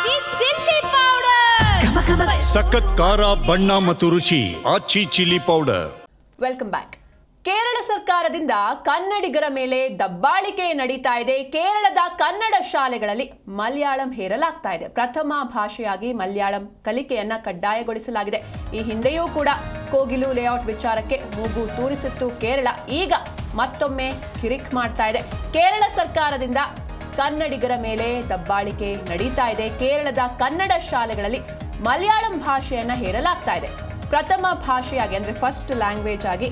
ಆಚಿ chilli powder ಸಖತ್ ಖಾರ ಬಣ್ಣ ಮತ್ತು ರುಚಿ Aachi chilli powder welcome back Kerala ಸರ್ಕಾರದಿಂದ ಕನ್ನಡಿಗರ ಮೇಲೆ ದಬ್ಬಾಳಿಕೆ ನಡೀತಾ ಇದೆ. ಕೇರಳದ ಕನ್ನಡ ಶಾಲೆಗಳಲ್ಲಿ ಮಲಯಾಳಂ ಹೇರಲಾಗ್ತಾ ಇದೆ. ಪ್ರಥಮ ಭಾಷೆಯಾಗಿ ಮಲಯಾಳಂ ಕಲಿಕೆಯನ್ನ ಕಡ್ಡಾಯಗೊಳಿಸಲಾಗಿದೆ. ಈ ಹಿಂದೆಯೂ ಕೂಡ ಕೋಗಿಲು ಲೇಔಟ್ ವಿಚಾರಕ್ಕೆ ಮೂಗು ತೂರಿಸಿತ್ತು ಕೇರಳ. ಈಗ ಮತ್ತೊಮ್ಮೆ ಕಿರಿಕ್ ಮಾಡ್ತಾ ಇದೆ. ಕೇರಳ ಸರ್ಕಾರದಿಂದ ಕನ್ನಡಿಗರ ಮೇಲೆ ದಬ್ಬಾಳಿಕೆ ನಡೀತಾ ಇದೆ. ಕೇರಳದ ಕನ್ನಡ ಶಾಲೆಗಳಲ್ಲಿ ಮಲಯಾಳಂ ಭಾಷೆಯನ್ನು ಹೇರಲಾಗ್ತಾ ಇದೆ. ಪ್ರಥಮ ಭಾಷೆಯಾಗಿ ಅಂದ್ರೆ ಫಸ್ಟ್ ಲ್ಯಾಂಗ್ವೇಜ್ ಆಗಿ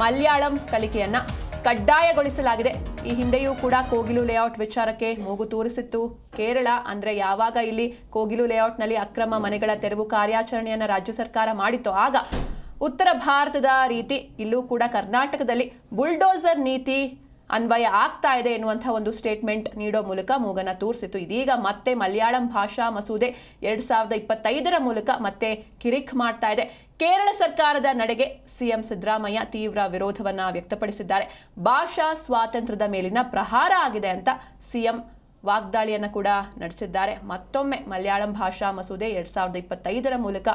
ಮಲಯಾಳಂ ಕಲಿಕೆಯನ್ನ ಕಡ್ಡಾಯಗೊಳಿಸಲಾಗಿದೆ. ಈ ಹಿಂದೆಯೂ ಕೂಡ ಕೋಗಿಲು ಲೇಔಟ್ ವಿಚಾರಕ್ಕೆ ಮೂಗು ತೂರಿಸಿತ್ತು. ಕೇರಳ ಅಂದ್ರೆ ಯಾವಾಗ ಇಲ್ಲಿ ಕೋಗಿಲು ಲೇಔಟ್ನಲ್ಲಿ ಅಕ್ರಮ ಮನೆಗಳ ತೆರವು ಕಾರ್ಯಾಚರಣೆಯನ್ನ ರಾಜ್ಯ ಸರ್ಕಾರ ಮಾಡಿತ್ತು ಆಗ ಉತ್ತರ ಭಾರತದ ರೀತಿ ಇಲ್ಲೂ ಕೂಡ ಕರ್ನಾಟಕದಲ್ಲಿ ಬುಲ್ಡೋಸರ್ ನೀತಿ ಅನ್ವಯ ಆಗ್ತಾ ಇದೆ ಎನ್ನುವಂಥ ಒಂದು ಸ್ಟೇಟ್ಮೆಂಟ್ ನೀಡೋ ಮೂಲಕ ಮೂಗನ ತೋರಿಸಿತು. ಇದೀಗ ಮತ್ತೆ ಮಲಯಾಳಂ ಭಾಷಾ ಮಸೂದೆ ಎರಡ್ ಸಾವಿರದ ಇಪ್ಪತ್ತೈದರ ಮೂಲಕ ಮತ್ತೆ ಕಿರಿಕ್ ಮಾಡ್ತಾ ಇದೆ. ಕೇರಳ ಸರ್ಕಾರದ ನಡೆಗೆ ಸಿಎಂ ಸಿದ್ದರಾಮಯ್ಯ ತೀವ್ರ ವಿರೋಧವನ್ನ ವ್ಯಕ್ತಪಡಿಸಿದ್ದಾರೆ. ಭಾಷಾ ಸ್ವಾತಂತ್ರ್ಯದ ಮೇಲಿನ ಪ್ರಹಾರ ಆಗಿದೆ ಅಂತ ಸಿಎಂ ವಾಗ್ದಾಳಿಯನ್ನು ಕೂಡ ನಡೆಸಿದ್ದಾರೆ. ಮತ್ತೊಮ್ಮೆ ಮಲಯಾಳಂ ಭಾಷಾ ಮಸೂದೆ ಎರಡ್ ಸಾವಿರದ ಇಪ್ಪತ್ತೈದರ ಮೂಲಕ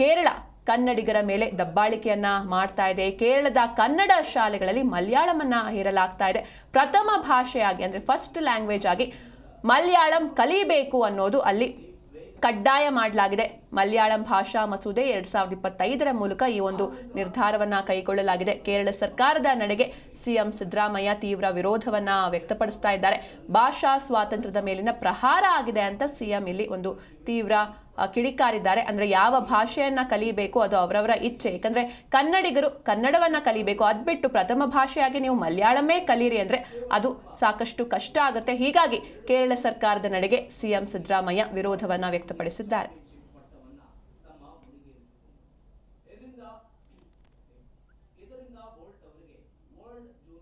ಕೇರಳ ಕನ್ನಡಿಗರ ಮೇಲೆ ದಬ್ಬಾಳಿಕೆಯನ್ನ ಮಾಡ್ತಾ ಇದೆ. ಕೇರಳದ ಕನ್ನಡ ಶಾಲೆಗಳಲ್ಲಿ ಮಲಯಾಳಮನ್ನ ಹೇರಲಾಗ್ತಾ ಇದೆ. ಪ್ರಥಮ ಭಾಷೆಯಾಗಿ ಅಂದ್ರೆ ಫಸ್ಟ್ ಲ್ಯಾಂಗ್ವೇಜ್ ಆಗಿ ಮಲಯಾಳಂ ಕಲಿಬೇಕು ಅನ್ನೋದು ಅಲ್ಲಿ ಕಡ್ಡಾಯ ಮಾಡಲಾಗಿದೆ. ಮಲಯಾಳಂ ಭಾಷಾ ಮಸೂದೆ ಎರಡ್ ಸಾವಿರದ ಇಪ್ಪತ್ತೈದರ ಮೂಲಕ ಈ ಒಂದು ನಿರ್ಧಾರವನ್ನ ಕೈಗೊಳ್ಳಲಾಗಿದೆ. ಕೇರಳ ಸರ್ಕಾರದ ನಡೆಗೆ ಸಿಎಂ ಸಿದ್ದರಾಮಯ್ಯ ತೀವ್ರ ವಿರೋಧವನ್ನ ವ್ಯಕ್ತಪಡಿಸ್ತಾ ಇದ್ದಾರೆ. ಭಾಷಾ ಸ್ವಾತಂತ್ರ್ಯದ ಮೇಲಿನ ಪ್ರಹಾರ ಆಗಿದೆ ಅಂತ ಸಿಎಂ ಇಲ್ಲಿ ಒಂದು ತೀವ್ರ ಕಿಡಿಕಾರಿದ್ದಾರೆ. ಅಂದ್ರೆ ಯಾವ ಭಾಷೆಯನ್ನ ಕಲಿಬೇಕು ಅದು ಅವರವರ ಇಚ್ಛೆ. ಯಾಕಂದ್ರೆ ಕನ್ನಡಿಗರು ಕನ್ನಡವನ್ನ ಕಲಿಬೇಕು. ಅದ್ಬಿಟ್ಟು ಪ್ರಥಮ ಭಾಷೆಯಾಗಿ ನೀವು ಮಲಯಾಳಮೇ ಕಲೀರಿ ಅಂದ್ರೆ ಅದು ಸಾಕಷ್ಟು ಕಷ್ಟ ಆಗುತ್ತೆ. ಹೀಗಾಗಿ ಕೇರಳ ಸರ್ಕಾರದ ನಡೆಗೆ ಸಿಎಂ ಸಿದ್ದರಾಮಯ್ಯ ವಿರೋಧವನ್ನ ವ್ಯಕ್ತಪಡಿಸಿದ್ದಾರೆ. ಇದರಿಂದ ಬೋಲ್ಟ್ ಅವರಿಗೆ ವರ್ಲ್ಡ್ ಜೂನಿಯರ್